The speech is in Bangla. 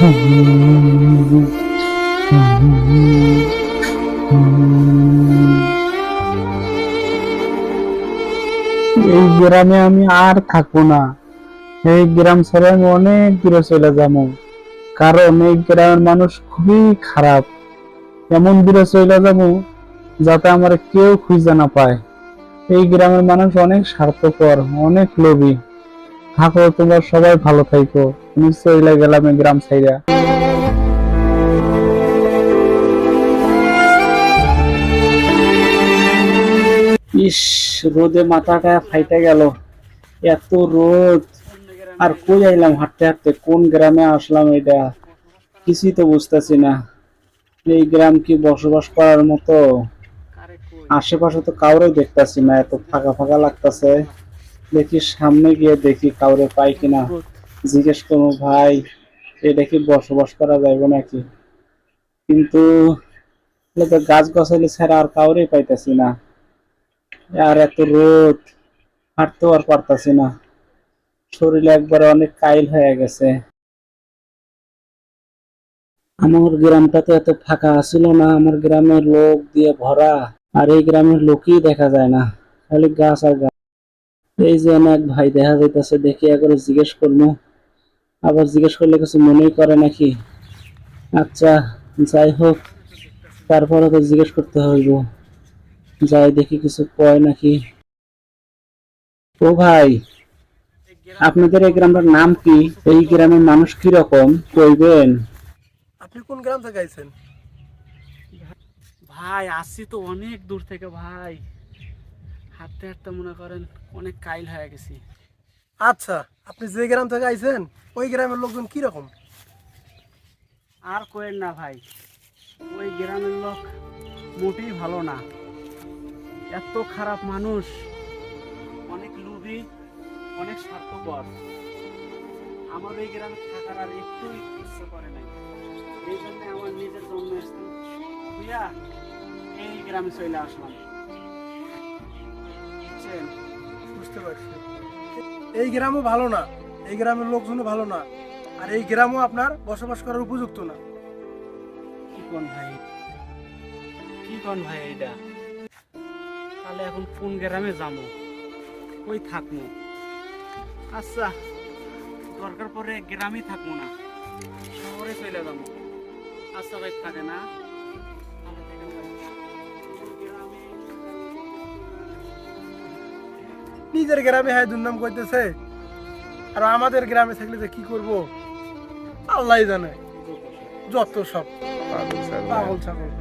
এই গ্রামে আমি আর থাকব না। এই গ্রাম ছেড়ে আমি অনেক দূরে চলে যাব। কারণ এই গ্রামের মানুষ খুবই খারাপ। এমন দূরে চলে যাব যাতে আমার কেউ খুঁজে না পায়। এই গ্রামের মানুষ অনেক স্বার্থপর, অনেক লোভী। থাকো তোমরা সবাই ভালো থাইকো। চলে গেলাম গ্রাম ছাইরা ইস রোদে মাথাটা ফাইটে গেল। এত রোদ। আর কই আইলাম হাঁটতে হাঁটতে? কোন গ্রামে আসলাম এটা? কিছুই তো বুঝতেছি না। এই গ্রাম কি বসবাস করার মতো? আশেপাশে তো কাউরে দেখতেছি না এত ফাঁকা ফাঁকা লাগতাছে। দেখি সামনে গিয়ে দেখি কাউরে পাই কিনা। জিজ্ঞেস করব, ভাই, এটা কি বসবাস করা যাবে নাকি? কিন্তু গাছ গাছালি ছাড়া আর কাউরে পাইতাছি না। আর এত রোদ, হাঁটতেও আর পারতাছি না। শরীরে একবারে অনেক কাইল হয়ে গেছে। আমার গ্রামটা তো এত ফাঁকা ছিল না, আমার গ্রামের লোক দিয়ে ভরা, আর এই গ্রামের লোকই দেখা যায় না, খালি গাছ আর গাছ। এই যে আমার এক ভাই দেখা যাইতেছে দেখি একবার জিজ্ঞেস করব আবার জিজ্ঞেস করলে কিছু মনেই করে নাকি? আচ্ছা যাই হোক তারপরে তো জিজ্ঞেস করতে হইব। যাই দেখি কিছু কয় নাকি। ও ভাই আপনাদের এই গ্রামটার নাম কি? এই গ্রামের মানুষ কি রকম? কইবেন। আপনি কোন গ্রাম থেকে আইছেন? ভাই আসছি তো অনেক দূর থেকে ভাই। হাঁটতে হাঁটতে মনে করেন অনেক কাইল হয়ে গেছি। আচ্ছা আপনি যে গ্রাম থেকে আইছেন ওই গ্রামের লোকজন কি রকম? আর কোয়েন না ভাই ওই গ্রামের লোক মোটেই ভালো না। এত খারাপ মানুষ অনেক লোভী অনেক স্বার্থপর। আমার এই গ্রামে থাকার আর একটু ইচ্ছে করে নাই। এই জন্য আমার নিজের জন্মস্থান এই গ্রামে চলে আসলাম। বুঝতে পারছি। এই গ্রামও ভালো না, এই গ্রামের লোকজনও ভালো না, আর এই গ্রামও আপনার বসবাস করার উপযুক্ত না। কি কোন ভাই? কি কোন ভাই এটা? তাহলে এখন কোন গ্রামে যাব? কই থাকব? আচ্ছা দরকার পরে গ্রামে থাকব না, শহরে চলে যাব। আচ্ছা ভাই, থাকে না? নিজের গ্রামে হ্যাঁ দুর্নাম করতেছে আর আমাদের গ্রামে থাকলে যে কি করব? আল্লাহ জানে। যত সব। পাগল ছাগল।